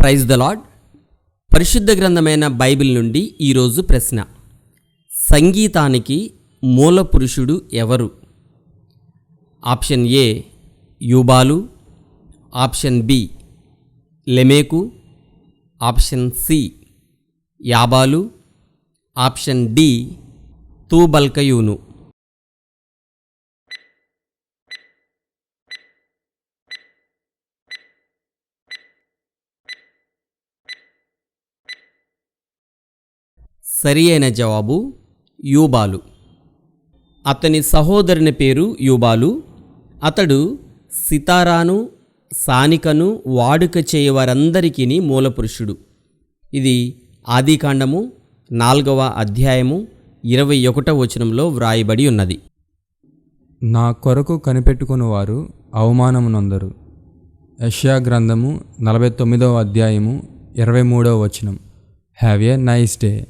Praise the lord పరిశుద్ధ గ్రంథమైన Bible నుండి ఈరోజు ప్రశ్న. సంగీతానికి మూల పురుషుడు ఎవరు? ఆప్షన్ ఏ యూబాలు. ఆప్షన్ బి లెమేకు. ఆప్షన్ సి యాబాలు. ఆప్షన్ డి తూబల్కయూను. సరి అయిన జవాబు యూబాలు. అతని సహోదరుని పేరు యూబాలు. అతడు సితారాను సానికను వాడుక చేయవారందరికీ మూలపురుషుడు. ఇది ఆదికాండము నాలుగవ అధ్యాయము ఇరవై ఒకటవ వచనంలో వ్రాయబడి ఉన్నది. నా కొరకు కనిపెట్టుకుని వారు అవమానమునందరు. యష్యా గ్రంథము నలభై తొమ్మిదవ అధ్యాయము ఇరవై మూడవ వచనం. Have a nice day.